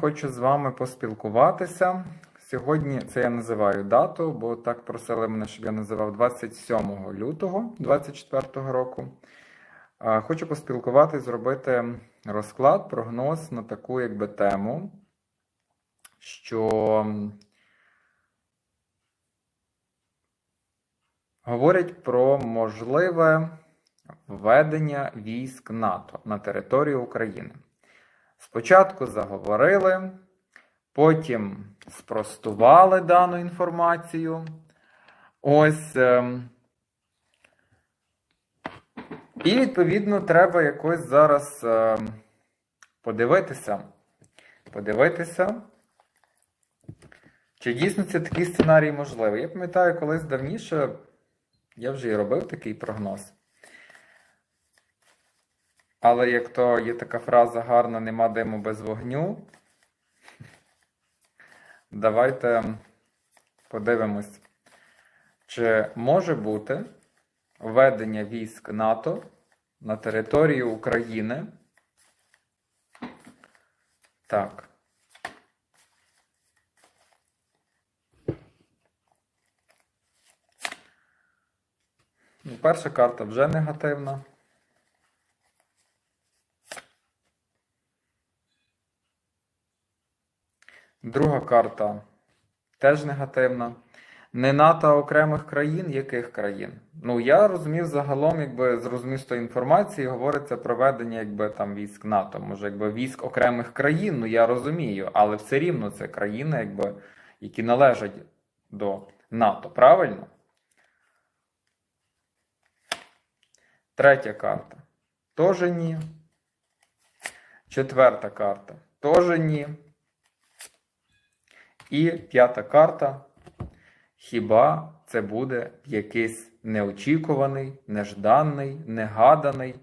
хочу з вами поспілкуватися. Сьогодні це я називаю дату, бо так просили мене, щоб я називав 27 лютого 2024 року. Хочу поспілкуватися, зробити розклад, прогноз на таку якби тему, що говорять про можливе введення військ НАТО на територію України. Спочатку заговорили, потім спростували дану інформацію. Ось. ем, І, відповідно, треба якось зараз ем, подивитися. Подивитися, чи дійсно це такий сценарій можливий. Я пам'ятаю, колись давніше я вже і робив такий прогноз. Але як то є така фраза гарна, нема диму без вогню. Давайте подивимось, чи може бути введення військ НАТО на територію України. Так. Ну, Перша карта вже негативна. Друга карта теж негативна. Не НАТО окремих країн, яких країн? Ну, я розумів загалом, якби з тої інформації, говориться про ведення якби там військ НАТО. Може, якби військ окремих країн, ну я розумію, але все рівно це країни, якби, які належать до НАТО. Правильно? Третя карта. Тоже ні. Четверта карта. Тоже ні. І п'ята карта. Хіба це буде якийсь неочікуваний, нежданий, негаданий,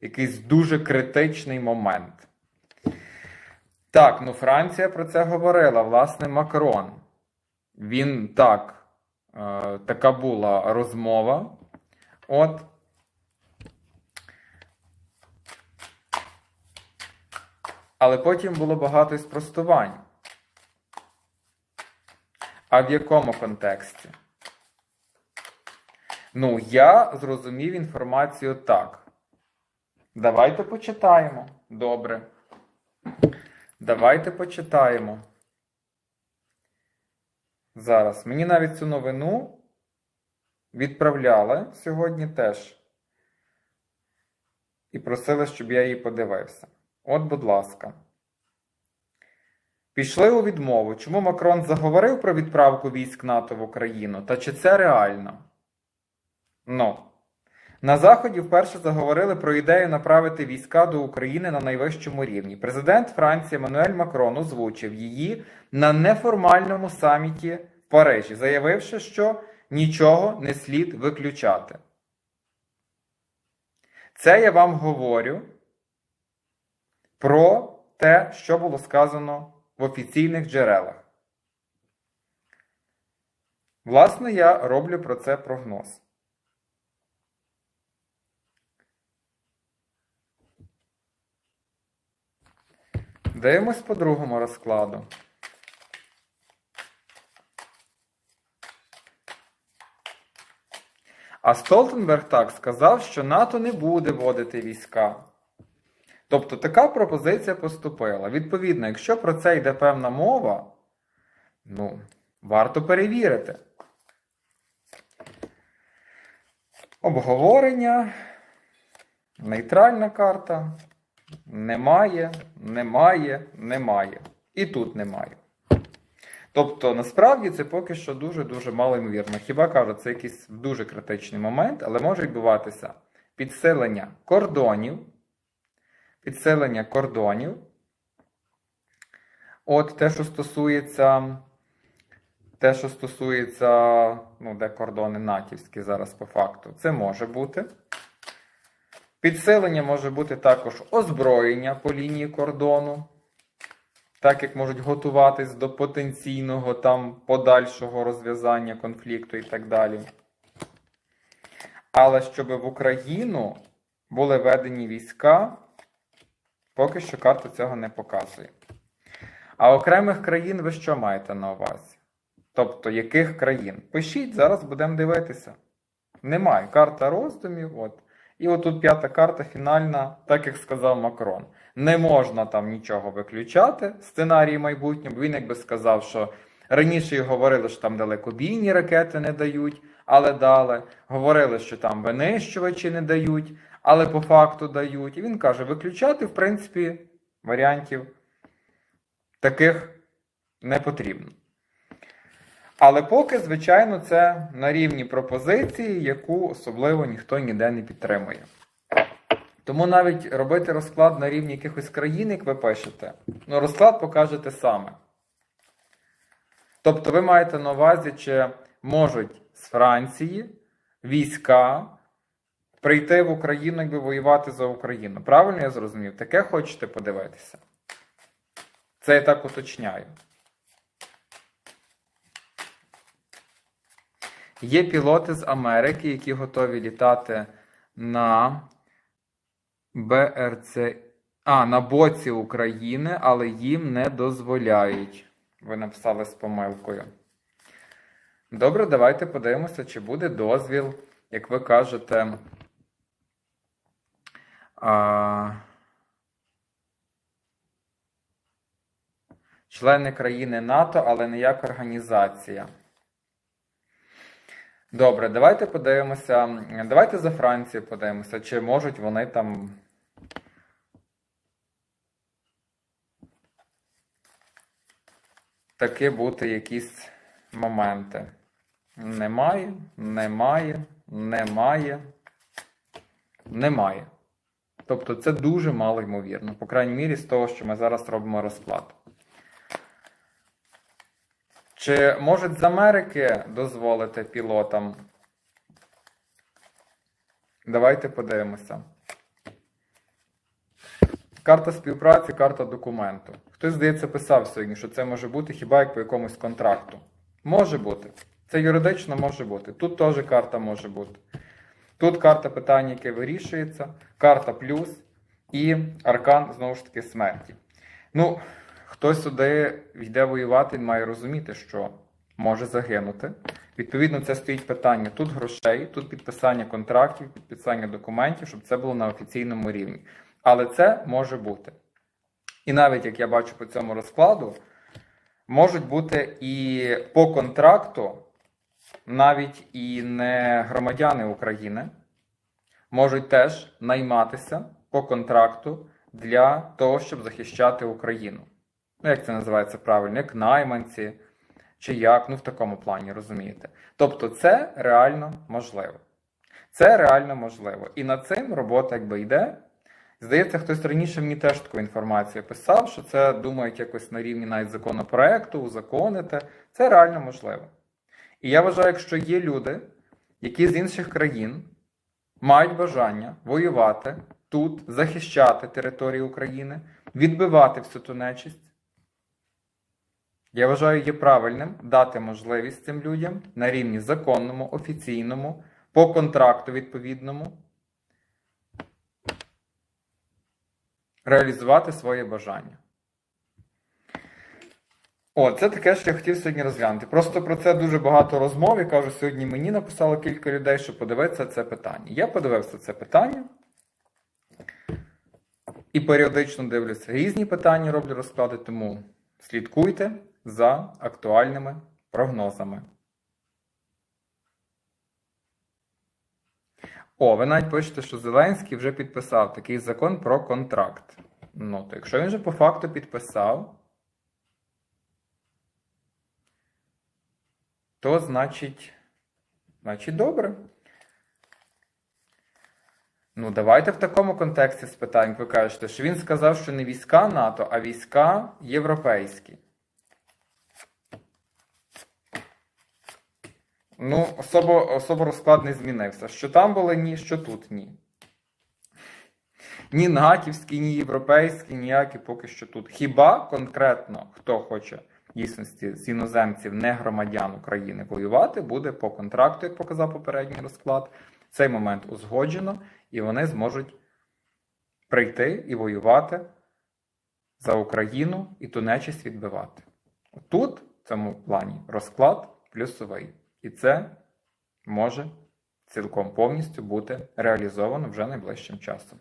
якийсь дуже критичний момент? Так, ну Франція про це говорила, власне, Макрон. Він так, е, така була розмова. От. Але потім було багато спростувань. А в якому контексті? Ну, я зрозумів інформацію так. Давайте почитаємо. Добре. Давайте почитаємо. Зараз. Мені навіть цю новину відправляли сьогодні теж. І просили, щоб я її подивився. От, будь ласка. Пішли у відмову. Чому Макрон заговорив про відправку військ НАТО в Україну? Та чи це реально? Ну. На Заході вперше заговорили про ідею направити війська до України на найвищому рівні. Президент Франції Еммануель Макрон озвучив її на неформальному саміті в Парижі, заявивши, що нічого не слід виключати. Це я вам говорю про те, що було сказано в офіційних джерелах. Власне, я роблю про це прогноз. Дивимось по другому розкладу. А Столтенберг так сказав, що НАТО не буде вводити війська. Тобто така пропозиція поступила. Відповідно, якщо про це йде певна мова, ну, варто перевірити. Обговорення, нейтральна карта. Немає, немає, немає. І тут немає. Тобто, насправді це поки що дуже-дуже мало ймовірно. Хіба кажу, це якийсь дуже критичний момент, але може відбуватися підсилення кордонів підсилення кордонів. От те, що стосується, те, що стосується, ну, де кордони натівські зараз по факту, це може бути. Підсилення може бути також озброєння по лінії кордону, так як можуть готуватись до потенційного там подальшого розв'язання конфлікту і так далі. Але щоб в Україну були введені війська. Поки що карта цього не показує. А окремих країн ви що маєте на увазі? Тобто, яких країн? Пишіть, зараз будемо дивитися. Немає. Карта роздумів. От. І отут п'ята карта фінальна, так як сказав Макрон. Не можна там нічого виключати, сценарій майбутнього. Він якби сказав, що раніше говорили, що там далекобійні ракети не дають, але дали. Говорили, що там винищувачі не дають, але по факту дають. І він каже: виключати, в принципі, варіантів таких не потрібно. Але поки, звичайно, це на рівні пропозиції, яку особливо ніхто ніде не підтримує. Тому навіть робити розклад на рівні якихось країн, як ви пишете, ну розклад покаже те саме. Тобто ви маєте на увазі, чи можуть з Франції війська прийти в Україну, якби воювати за Україну. Правильно я зрозумів? Таке хочете подивитися? Це я так уточняю. Є пілоти з Америки, які готові літати на БРЦ. А, на боці України, але їм не дозволяють. Ви написали з помилкою. Добре, давайте подивимося, чи буде дозвіл, як ви кажете. Члени країни НАТО, але не як організація. Добре, давайте подивимося. Давайте за Францію подивимося, чи можуть вони там. Таки бути якісь моменти. Немає, немає, немає, немає. Тобто це дуже мало ймовірно, по крайній мірі, з того, що ми зараз робимо розклад. Чи можуть з Америки дозволити пілотам? Давайте подивимося. Карта співпраці, карта документу. Хтось, здається, писав сьогодні, що це може бути хіба як по якомусь контракту. Може бути. Це юридично може бути. Тут теж карта може бути. Тут карта питання, яке вирішується, карта плюс і аркан, знову ж таки, смерті. Ну, хтось сюди йде воювати, він має розуміти, що може загинути. Відповідно, це стоїть питання тут грошей, тут підписання контрактів, підписання документів, щоб це було на офіційному рівні. Але це може бути. І навіть як я бачу по цьому розкладу, можуть бути і по контракту навіть і не громадяни України, можуть теж найматися по контракту для того, щоб захищати Україну. Ну, як це називається правильно, як найманці, чи як, ну в такому плані, розумієте. Тобто, це реально можливо. Це реально можливо. І над цим робота якби йде. Здається, хтось раніше мені теж таку інформацію писав, що це думають якось на рівні навіть законопроекту, узаконити. Це реально можливо. І я вважаю, якщо є люди, які з інших країн мають бажання воювати тут, захищати територію України, відбивати всю ту нечисть, я вважаю, є правильним дати можливість цим людям на рівні законному, офіційному, по контракту відповідному реалізувати своє бажання. О, це таке, що я хотів сьогодні розглянути. Просто про це дуже багато розмов. Я кажу, сьогодні мені написало кілька людей, що подивитися це питання. Я подивився це питання. І періодично дивлюся різні питання, роблю розклади, тому слідкуйте за актуальними прогнозами. О, ви навіть пишете, що Зеленський вже підписав такий закон про контракт. Ну, то якщо він вже по факту підписав, то значить, значить добре. Ну, давайте в такому контексті спитаємо, ви кажете, що він сказав, що не війська НАТО, а війська європейські. Ну, особо, особо розклад не змінився. Що там були ні, що тут ні. Ні натівські, ні європейські, ніякі поки що тут. Хіба конкретно хто хоче дійсності з іноземців, не громадян України воювати, буде по контракту, як показав попередній розклад. Цей момент узгоджено, і вони зможуть прийти і воювати за Україну і ту нечисть відбивати. Тут, в цьому плані, розклад плюсовий. І це може цілком повністю бути реалізовано вже найближчим часом.